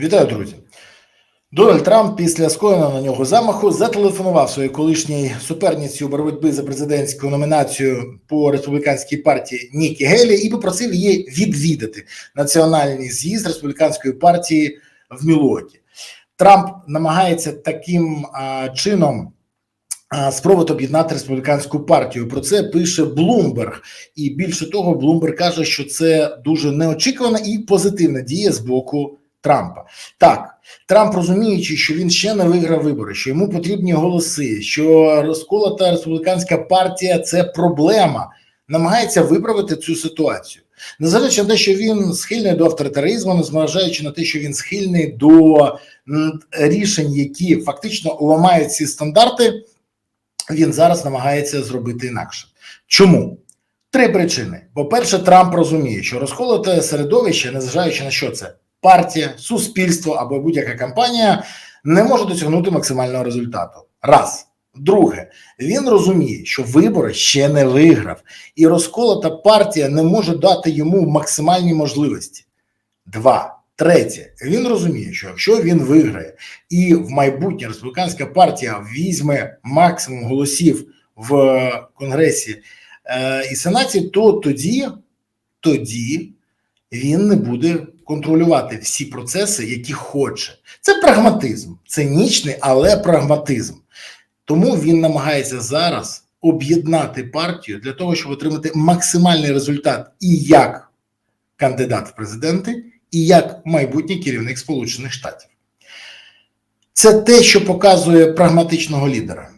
Вітаю, друзі. Дональд Трамп після скоєного на нього замаху зателефонував своїй колишній суперниці у боротьбі за президентську номінацію по республіканській партії Нікі Гелі і попросив її відвідати національний з'їзд республіканської партії в Мілуокі. Трамп намагається таким а, чином спробувати об'єднати республіканську партію. Про це пише Блумберг, і більше того, Блумберг каже, що це дуже неочікувана і позитивна дія з боку Трампа. Так, Трамп розуміючи, що він ще не виграв вибори, що йому потрібні голоси, що розколота республіканська партія це проблема, намагається виправити цю ситуацію. Незважаючи на те, що він схильний до авторитаризму, незважаючи на те, що він схильний до рішень, які фактично ламають ці стандарти, він зараз намагається зробити інакше. Чому? Три причини: по-перше, Трамп розуміє, що розколоте середовище, незважаючи на що це партія, суспільство або будь-яка кампанія, не може досягнути максимального результату. Раз. Друге, він розуміє, що вибори ще не виграв, і розколота партія не може дати йому максимальні можливості. Два. Третє, він розуміє, що якщо він виграє і в майбутнє республіканська партія візьме максимум голосів в Конгресі е, і Сенаті, то тоді, тоді він не буде контролювати всі процеси, які хоче. Це прагматизм, цинічний, але прагматизм. Тому він намагається зараз об'єднати партію для того, щоб отримати максимальний результат і як кандидат в президенти, і як майбутній керівник Сполучених Штатів. Це те, що показує прагматичного лідера.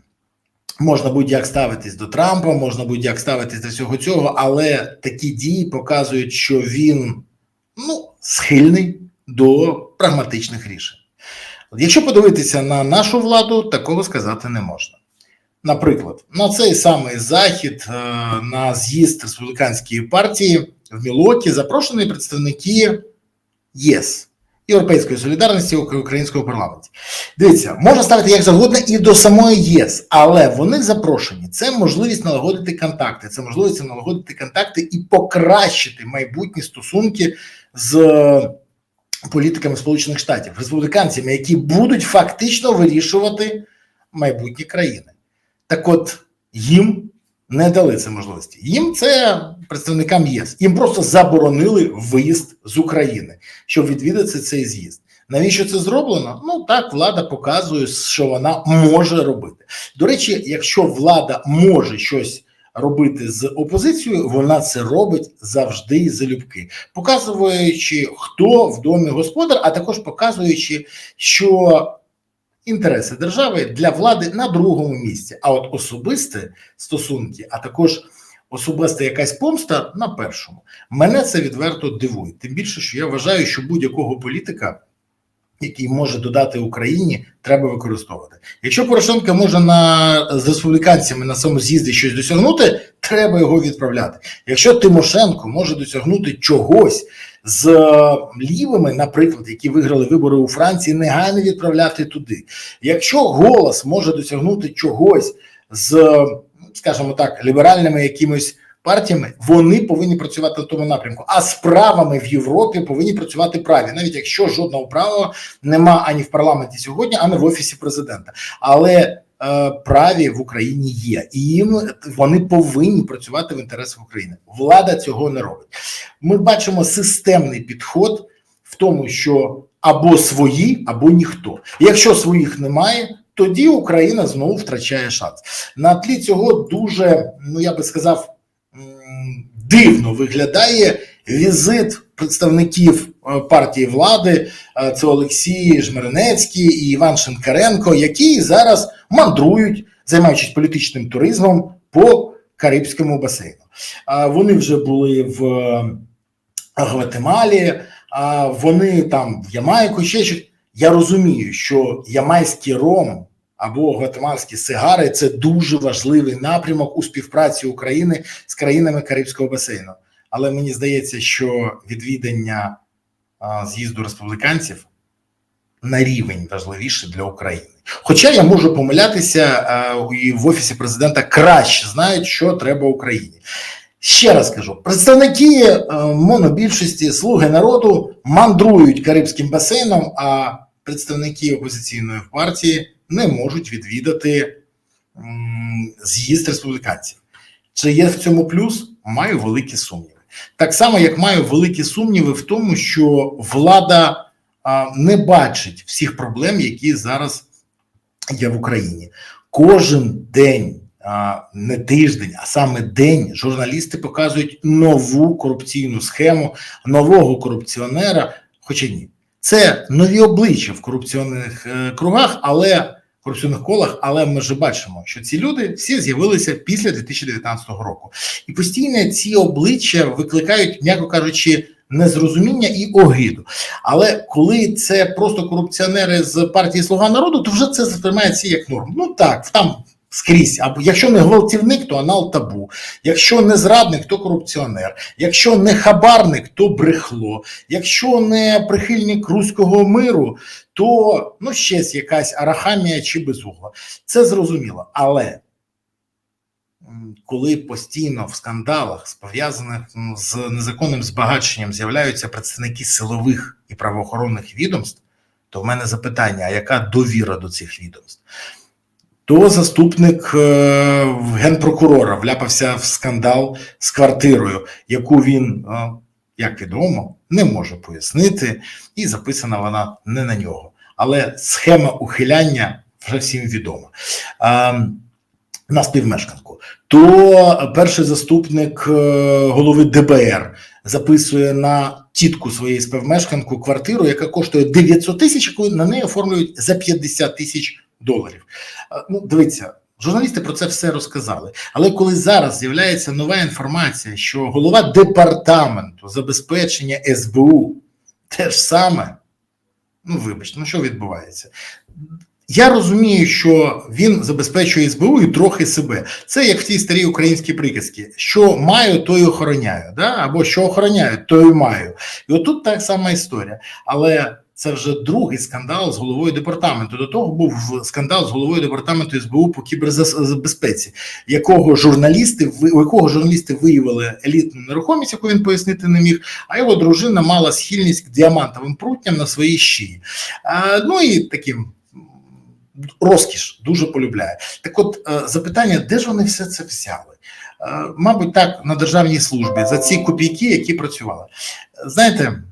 Можна будь-як ставитись до Трампа, можна будь-як ставитись до всього цього, але такі дії показують, що він ну, схильний до прагматичних рішень. Якщо подивитися на нашу владу, такого сказати не можна. Наприклад, на цей самий захід е, на з'їзд республіканської партії в Мілокі запрошені представники ЄС Європейської солідарності українського парламенту. Дивіться, можна ставити як завгодно і до самої ЄС, але вони запрошені. Це можливість налагодити контакти, це можливість налагодити контакти і покращити майбутні стосунки з політиками Сполучених Штатів, республіканцями, які будуть фактично вирішувати майбутні країни. Так от їм не дали це можливості. Їм це представникам ЄС. Їм просто заборонили виїзд з України, щоб відвідати цей з'їзд. Навіщо це зроблено? Ну так, влада показує, що вона може робити. До речі, якщо влада може щось робити з опозицією, вона це робить завжди залюбки, показуючи, хто в домі господар, а також показуючи, що інтереси держави для влади на другому місці, а от особисті стосунки, а також особиста якась помста на першому. Мене це відверто дивує. Тим більше, що я вважаю, що будь-якого політика. Який може додати Україні, треба використовувати. Якщо Порошенко може на з республіканцями на цьому з'їзді щось досягнути, треба його відправляти. Якщо Тимошенко може досягнути чогось з лівими, наприклад, які виграли вибори у Франції, негайно відправляти туди. Якщо голос може досягнути чогось з, скажімо так, ліберальними якимось партіями, вони повинні працювати в тому напрямку. А з правами в Європі повинні працювати праві, навіть якщо жодного права нема ані в парламенті сьогодні, ані в офісі президента. Але е, праві в Україні є, і їм вони повинні працювати в інтересах України. Влада цього не робить. Ми бачимо системний підход в тому, що або свої, або ніхто. Якщо своїх немає. Тоді Україна знову втрачає шанс на тлі цього дуже ну я би сказав дивно виглядає візит представників партії влади. Це Олексій Жмеренецький і Іван Шинкаренко, які зараз мандрують, займаючись політичним туризмом по Карибському басейну. Вони вже були в Гватемалі, вони там в Ямайку ще щось. Я розумію, що ямайський ром або гватемальські сигари це дуже важливий напрямок у співпраці України з країнами Карибського басейну. Але мені здається, що відвідання з'їзду республіканців на рівень важливіше для України. Хоча я можу помилятися, і в офісі президента краще знають, що треба Україні. Ще раз кажу: представники е, монобільшості слуги народу мандрують Карибським басейном, а представники опозиційної партії не можуть відвідати з'їзд республіканців. Чи є в цьому плюс? Маю великі сумніви. Так само, як маю великі сумніви в тому, що влада не бачить всіх проблем, які зараз є в Україні. Кожен день, не тиждень, а саме день, журналісти показують нову корупційну схему нового корупціонера. Хоча ні, це нові обличчя в корупційних е, кругах, але корупційних колах, але ми вже бачимо, що ці люди всі з'явилися після 2019 року, і постійно ці обличчя викликають, м'яко кажучи, незрозуміння і огиду. Але коли це просто корупціонери з партії Слуга народу, то вже це сприймається як норм. Ну так, там скрізь. Або якщо не гвалтівник, то анал табу. Якщо не зрадник, то корупціонер. Якщо не хабарник, то брехло. Якщо не прихильник руського миру, то ну щось якась арахамія чи безугла. Це зрозуміло. Але коли постійно в скандалах, пов'язаних з незаконним збагаченням, з'являються представники силових і правоохоронних відомств, то в мене запитання: а яка довіра до цих відомств? То заступник е, генпрокурора вляпався в скандал з квартирою, яку він, е, як відомо, не може пояснити, і записана вона не на нього. Але схема ухиляння вже всім відома. Е, на співмешканку. То перший заступник голови ДБР записує на тітку своєї співмешканку квартиру, яка коштує 900 тисяч, яку на неї оформлюють за 50 тисяч доларів. Ну, дивіться, журналісти про це все розказали. Але коли зараз з'являється нова інформація, що голова департаменту забезпечення СБУ те ж саме, ну вибачте, ну що відбувається? Я розумію, що він забезпечує СБУ і трохи себе. Це як в тій старій українській приказці: що маю, то й охороняю, да? або що охороняю, то й маю. І отут так сама історія. Але це вже другий скандал з головою департаменту. До того був скандал з головою департаменту СБУ по кібербезпеці, якого журналісти у якого журналісти виявили елітну нерухомість, яку він пояснити не міг. А його дружина мала схильність к діамантовим прутням на своїй шиї. А, ну і таким розкіш дуже полюбляє. Так, от е, запитання, де ж вони все це взяли? Е, Мабуть, так на державній службі за ці копійки, які працювали. Знаєте,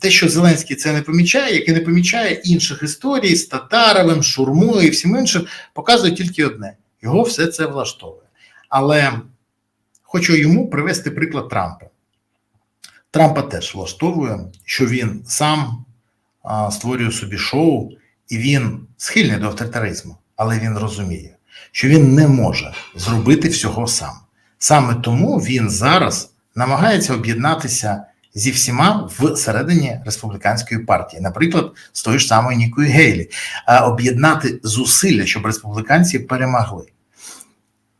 те, що Зеленський це не помічає, як і не помічає інших історій з Татаровим, Шурмою і всім іншим, показує тільки одне: його все це влаштовує. Але хочу йому привести приклад Трампа. Трампа теж влаштовує, що він сам а, створює собі шоу, і він схильний до авторитаризму, але він розуміє, що він не може зробити всього сам. Саме тому він зараз намагається об'єднатися зі всіма всередині республіканської партії, наприклад, з тою ж самою Нікою Гейлі, а об'єднати зусилля, щоб республіканці перемогли.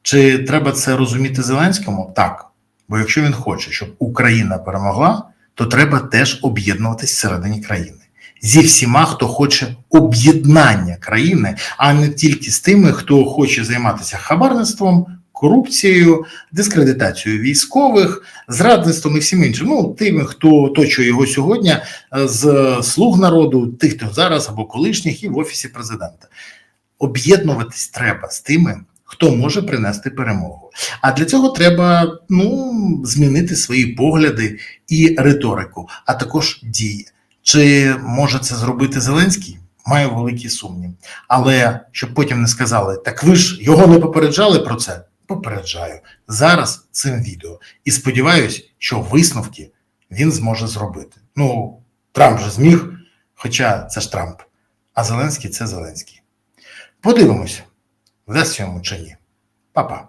Чи треба це розуміти Зеленському? Так. Бо якщо він хоче, щоб Україна перемогла, то треба теж об'єднуватись всередині країни зі всіма, хто хоче об'єднання країни, а не тільки з тими, хто хоче займатися хабарництвом, корупцією, дискредитацією військових, зрадництвом і всім іншим. Ну, тими, хто оточує його сьогодні е, з слуг народу, тих, хто зараз або колишніх, і в офісі президента. Об'єднуватись треба з тими. Хто може принести перемогу? А для цього треба ну змінити свої погляди і риторику, а також дії. Чи може це зробити Зеленський? Маю великі сумніви. Але щоб потім не сказали, так ви ж його не попереджали про це? Попереджаю зараз цим відео. І сподіваюся, що висновки він зможе зробити. Ну, Трамп же зміг, хоча це ж Трамп, а Зеленський це Зеленський. Подивимося, вдасться йому чи ні. Па-па.